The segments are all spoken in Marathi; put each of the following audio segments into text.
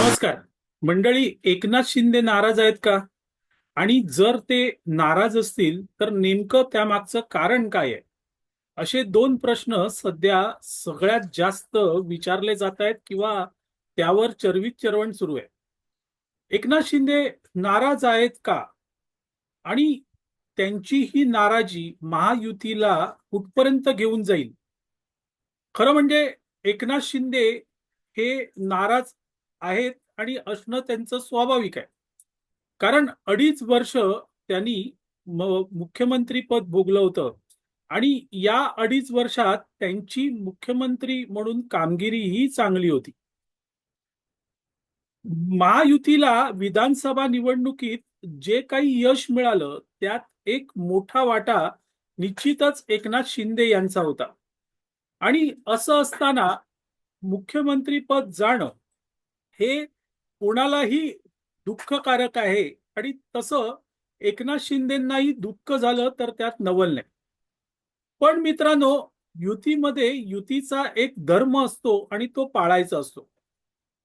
नमस्कार. मंडळी एकनाथ शिंदे नाराज आहेत का? आणि जर ते नाराज असतील तर नेमकं त्यामागचं कारण काय आहे? असे दोन प्रश्न सध्या सगळ्यात जास्त विचारले जात आहेत किंवा त्यावर चरवित चरवण सुरू आहे. एकनाथ शिंदे नाराज आहेत का? आणि त्यांची ही नाराजी महायुतीला कुठपर्यंत घेऊन जाईल? खरं म्हणजे एकनाथ शिंदे हे नाराज आहेत आणि असणं त्यांचं स्वाभाविक आहे. कारण अडीच वर्ष त्यांनी मुख्यमंत्रीपद मुख्यमंत्री पद भोगलं होतं आणि या अडीच वर्षात त्यांची मुख्यमंत्री म्हणून कामगिरी ही चांगली होती. महायुतीला विधानसभा निवडणुकीत जे काही यश मिळालं त्यात एक मोठा वाटा निश्चितच एकनाथ शिंदे यांचा होता. आणि असं असताना मुख्यमंत्री पद जाणं हे कोणालाही दुःखकारक आहे आणि तसं एकनाथ शिंदेनाही दुःख झालं तर त्यात नवल नाही. पण मित्रांनो युतीमध्ये युतीचा एक धर्म असतो आणि तो पाळायचा असतो.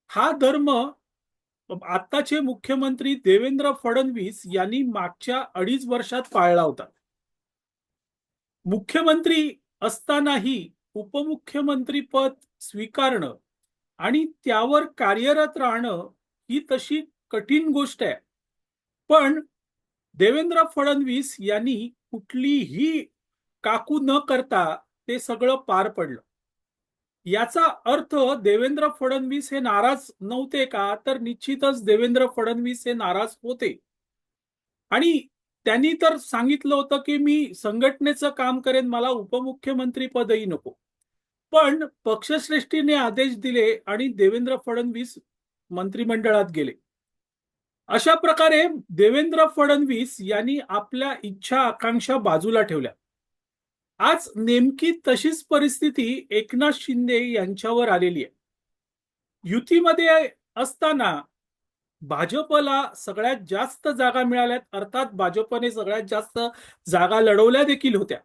हा धर्म आत्ताचे मुख्यमंत्री देवेंद्र फडणवीस यांनी मागच्या अडीच वर्षात पाळला होता. मुख्यमंत्री असतानाही उपमुख्यमंत्री पद स्वीकारणं आणि त्यावर कार्यरत राहणं ही तशी कठीण गोष्ट आहे. पण देवेंद्र फडणवीस यांनी कुठलीही काकू न करता ते सगळं पार पडलं. याचा अर्थ देवेंद्र फडणवीस हे नाराज नव्हते का? तर निश्चितच देवेंद्र फडणवीस हे नाराज होते. आणि त्यांनी तर सांगितलं होतं की मी संघटनेचं काम करेन मला उपमुख्यमंत्री पदही नको. पण पक्षश्रेष्ठीने आदेश दिले आणि देवेंद्र फडणवीस मंत्रिमंडळात गेले. अशा प्रकारे देवेंद्र फडणवीस यांनी आपल्या इच्छा आकांक्षा बाजूला ठेवल्या. आज नेमकी तशीच परिस्थिती एकनाथ शिंदे यांच्यावर आलेली आहे. युतीमध्ये असताना भाजपला सगळ्यात जास्त जागा मिळाल्यात अर्थात भाजपने सगळ्यात जास्त जागा लढवल्या देखील होत्या.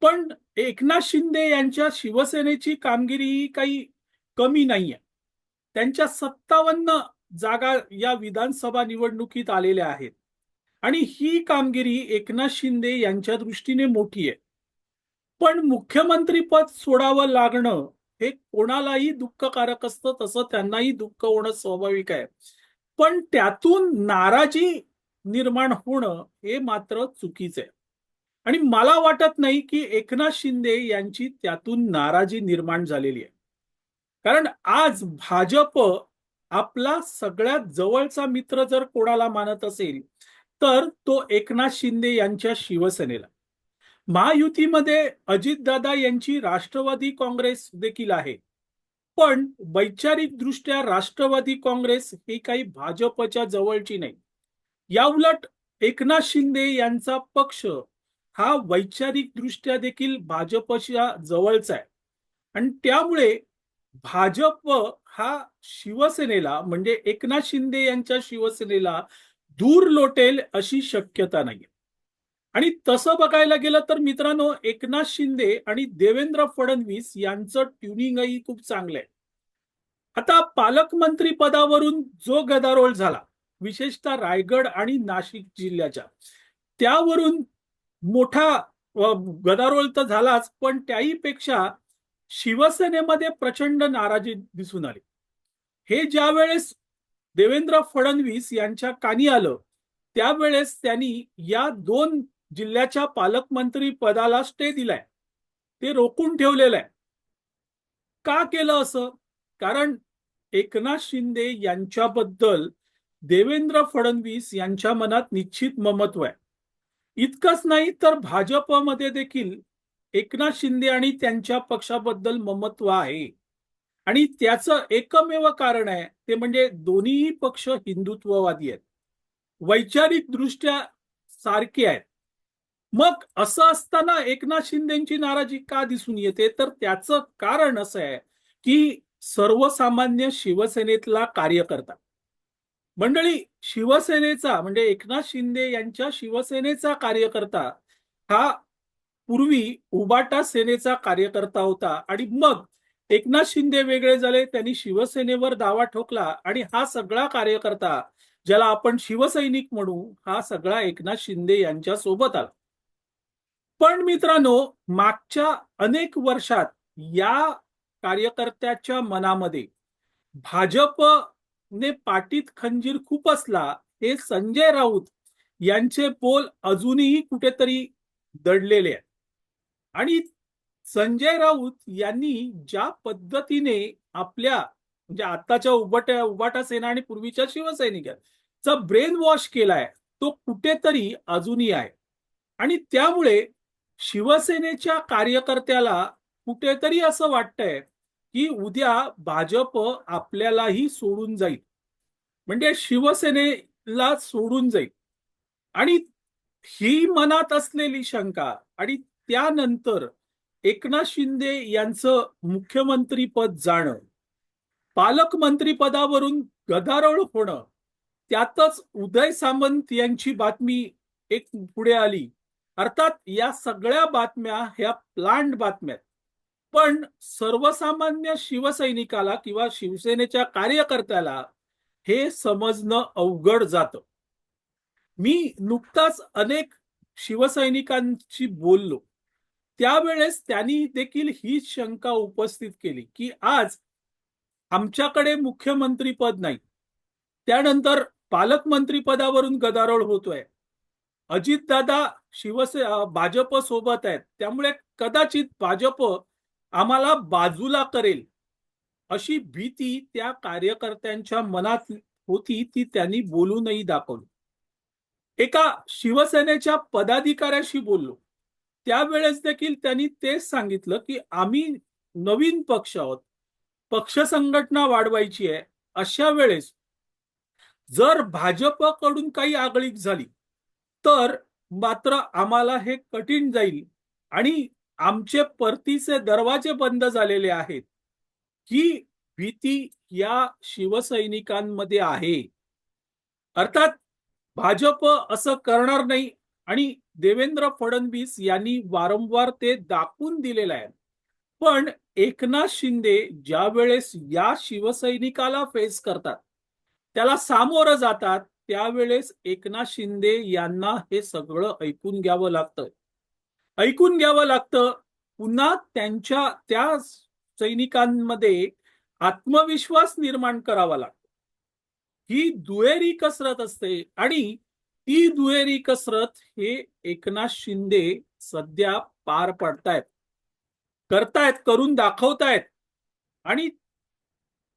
पण एकनाथ शिंदे यांच्या शिवसेनेची कामगिरी ही काही कमी नाहीये. त्यांच्या सत्तावन्न जागा या विधानसभा निवडणुकीत आलेल्या आहेत. आणि ही कामगिरी एकनाथ शिंदे यांच्या दृष्टीने मोठी आहे. पण मुख्यमंत्री पद सोडावं लागणं हे कोणालाही दुःखकारक असतं तसं त्यांनाही दुःख होणं स्वाभाविक आहे. पण त्यातून नाराजी निर्माण होणं हे मात्र चुकीचं आहे. आणि मला वाटत नाही की एकनाथ शिंदे यांची त्यातून नाराजी निर्माण झालेली आहे. कारण आज भाजप आपला सगळ्यात जवळचा मित्र जर कोणाला मानत असेल तर तो एकनाथ शिंदे यांच्या शिवसेनेला. महायुतीमध्ये अजितदादा यांची राष्ट्रवादी काँग्रेस देखील आहे. पण वैचारिक दृष्ट्या राष्ट्रवादी काँग्रेस ही काही भाजपच्या जवळची नाही. याउलट एकनाथ शिंदे यांचा पक्ष हा वैचारिक दृष्ट्या देखील भाजपच्या जवळचा आहे. आणि त्यामुळे भाजप हा शिवसेनेला म्हणजे एकनाथ शिंदे यांच्या शिवसेनेला दूर लोटेल अशी शक्यता नाही आणि तसं बघायला गेलं तर मित्रांनो एकनाथ शिंदे आणि देवेंद्र फडणवीस यांचं ट्युनिंगही खूप चांगलं आहे आता पालकमंत्री पदावरून जो गदारोळ झाला विशेषतः रायगड आणि नाशिक जिल्ह्याच्या त्यावरून मोठा गदारोळ तर झालाच पण त्याही पेक्षा शिवसेनेमध्ये प्रचंड नाराजी दिसून आली. हे ज्या वेळेस देवेंद्र फडणवीस यांच्या कानी आलं त्यावेळेस त्यांनी या दोन जिल्ह्याच्या पालकमंत्री पदाला स्टे दिलाय. ते रोखून ठेवलेलं आहे का केलं असं? कारण एकनाथ शिंदे यांच्याबद्दल देवेंद्र फडणवीस यांच्या मनात निश्चित ममत्व आहे. इतकंच नाही तर भाजपमध्ये देखील एकनाथ शिंदे आणि त्यांच्या पक्षाबद्दल ममत्व आहे. आणि त्याचं एकमेव कारण आहे ते म्हणजे दोन्हीही पक्ष हिंदुत्ववादी आहेत. वैचारिक दृष्ट्या सारखे आहेत. मग असं असताना एकनाथ शिंदेची नाराजी का दिसून येते? तर त्याचं कारण असं आहे की सर्वसामान्य शिवसेनेतला कार्यकर्ता मंडळी शिवसेनेचा म्हणजे एकनाथ शिंदे यांच्या शिवसेनेचा कार्यकर्ता हा पूर्वी उबाटा सेनेचा कार्यकर्ता होता आणि मग एकनाथ शिंदे वेगळे झाले त्यांनी शिवसेनेवर दावा ठोकला आणि हा सगळा कार्यकर्ता ज्याला आपण शिवसैनिक म्हणू हा सगळा एकनाथ शिंदे यांच्या सोबत आला. पण मित्रांनो मागच्या अनेक वर्षात या कार्यकर्त्याच्या मनामध्ये भाजप ने पाटीत खंजीर खूप असला हे संजय राऊत यांचे बोल अजूनही कुठेतरी दडलेले आहेत. आणि संजय राऊत यांनी ज्या पद्धतीने आपल्या म्हणजे आताच्या उबाट्या उबाटा सेना आणि पूर्वीच्या शिवसैनिकांचा ब्रेन वॉश केलाय तो कुठेतरी अजूनही आहे. आणि त्यामुळे शिवसेनेच्या कार्यकर्त्याला कुठेतरी असं वाटतंय की उद्या भाजप आपल्यालाही सोडून जाईल. म्हणजे शिवसेनेला सोडून जाईल. आणि ही मनात असलेली शंका आणि त्यानंतर एकनाथ शिंदे यांचं मुख्यमंत्री पद जाणं पालकमंत्री पदावरून गदारोळ होणं त्यातच उदय सामंत यांची बातमी एक पुढे आली. अर्थात या सगळ्या बातम्या ह्या प्लांट बातम्यात पण सर्वसामान्य शिवसैनिकाला किंवा शिवसेनेच्या कार्यकर्त्याला हे समजणं अवघड जातं. मी नुकताच अनेक शिवसैनिकांशी बोललो. त्यावेळेस त्यांनी देखील ही शंका उपस्थित केली की आज आमच्याकडे मुख्यमंत्री पद नाही. त्यानंतर पालकमंत्री पदावरून गदारोळ होतोय. अजितदादा शिवसे भाजप सोबत आहेत. त्यामुळे कदाचित भाजप आम्हाला बाजूला करेल. अशी भीती त्या कार्यकर्त्यांच्या मनात होती ती त्यांनी बोलूनही दाखवली. एका शिवसेनेच्या पदाधिकाऱ्याशी बोललो. त्यावेळेस देखील त्यांनी तेच सांगितलं की आम्ही नवीन पक्ष आहोत. पक्ष संघटना वाढवायची आहे. अशा वेळेस जर भाजपकडून काही आगळीक झाली तर मात्र आम्हाला हे कठीण जाईल आणि आमचे परतीचे दरवाजे बंद झालेले आहेत. ही भीती या शिवसैनिकांमध्ये आहे. अर्थात भाजप असं करणार नाही आणि देवेंद्र फडणवीस यांनी वारंवार ते दाखवून दिलेलं आहे. पण एकनाथ शिंदे ज्या वेळेस या शिवसैनिकाला फेस करतात त्याला सामोरं जातात त्यावेळेस एकनाथ शिंदे यांना हे सगळं ऐकून घ्यावं लागतं. ऐकून घ्यावं लागतं. पुन्हा त्यांच्या त्या सैनिकांमध्ये आत्मविश्वास निर्माण करावा लागतो. ही दुहेरी कसरत असते आणि ती दुहेरी कसरत हे एकनाथ शिंदे सध्या पार पडतायत. करतायत करून दाखवतायत. आणि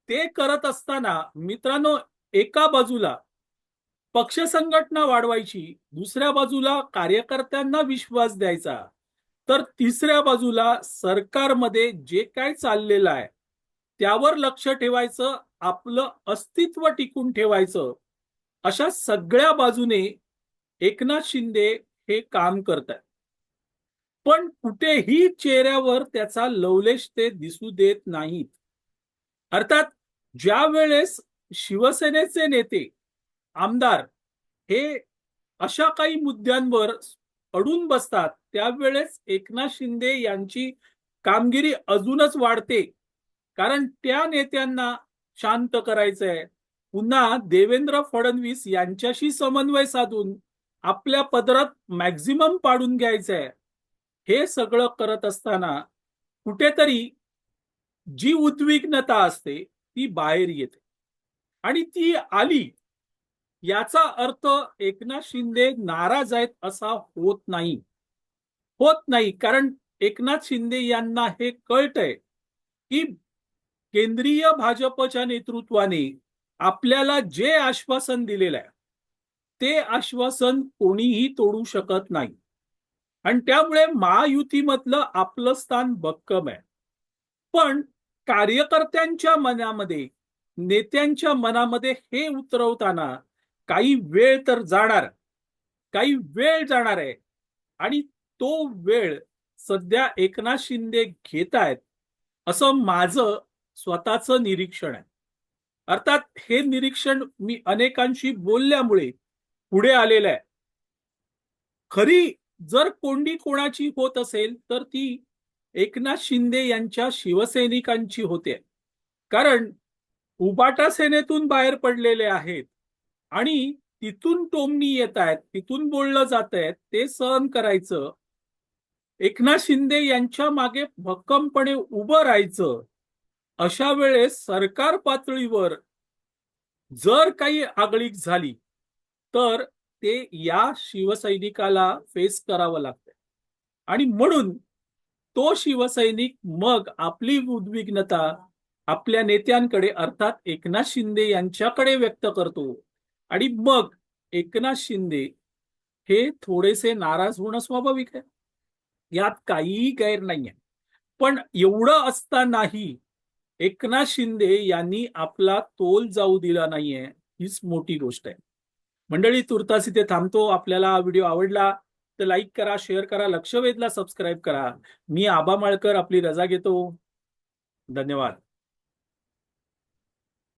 ते करत असताना मित्रांनो एका बाजूला पक्ष संघटना वाढवायची दुसऱ्या बाजूला कार्यकर्त्यांना विश्वास द्यायचा तर तिसऱ्या बाजूला सरकारमध्ये जे काय चाललेलं आहे त्यावर लक्ष ठेवायचं आपलं अस्तित्व टिकून ठेवायचं अशा सगळ्या बाजूने एकनाथ शिंदे हे काम करतात पण कुठेही चेहऱ्यावर त्याचा लवलेश ते दिसू देत नाहीत. अर्थात ज्या वेळेस शिवसेनेचे नेते आमदार हे अशा काही मुद्द्यांवर अडून बसतात. त्यावेळेस एकनाथ शिंदे यांची कामगिरी अजूनच वाढते. कारण त्या नेत्यांना शांत करायचंय. पुन्हा देवेंद्र फडणवीस यांच्याशी समन्वय साधून आपल्या पदरात मॅक्झिमम पाडून घ्यायचंय. हे सगळं करत असताना कुठेतरी जी उद्विग्नता असते ती बाहेर येते. आणि ती आली याचा अर्थ एकनाथ शिंदे नाराज आहेत असा होत नाही. होत नाही कारण एकनाथ शिंदे यांना हे कळतंय की केंद्रीय भाजपच्या नेतृत्वाने आपल्याला जे आश्वासन दिलेलं आहे ते आश्वासन कोणीही तोडू शकत नाही. आणि त्यामुळे महायुतीमधलं आपलं स्थान भक्कम आहे. पण कार्यकर्त्यांच्या मनामध्ये नेत्यांच्या मनामध्ये हे उतरवताना काही वेळ तर जाणार. काही वेळ जाणार आहे. आणि तो वेळ सध्या एकनाथ शिंदे घेत आहेत असं माझं स्वतःचं निरीक्षण आहे. अर्थात हे निरीक्षण मी अनेकांशी बोलल्यामुळे पुढे आलेलं आहे. खरी जर कोंडी कोणाची होत असेल तर ती एकनाथ शिंदे यांच्या शिवसैनिकांची होते. कारण उबाटा सेनेतून बाहेर पडलेले आहेत. आणि तिथून टोमणी येत आहेत तिथून बोललं जात आहेत ते सहन करायचं. एकनाथ शिंदे यांच्या मागे भक्कमपणे उभं राहायचं. अशा वेळेस सरकार पातळीवर जर काही आगळीक झाली तर ते या शिवसैनिकाला फेस करावं लागतं आणि म्हणून तो शिवसैनिक मग आपली उद्विग्नता आपल्या नेत्यांकडे अर्थात एकनाथ शिंदे यांच्याकडे व्यक्त करतो. आणि मग एकनाथ शिंदे हे थोडेसे नाराज होणं स्वाभाविक आहे. यात काहीही गैर नाहीये. पण एवढं असतानाही एकनाथ शिंदे यांनी आपला तोल जाऊ दिला नाहीये हीच मोठी गोष्ट आहे. मंडळी तुर्तास इथे थांबतो. आपल्याला हा व्हिडिओ आवडला तर लाईक करा शेअर करा लक्ष वेधला सबस्क्राईब करा. मी आबा माळकर आपली रजा घेतो. धन्यवाद.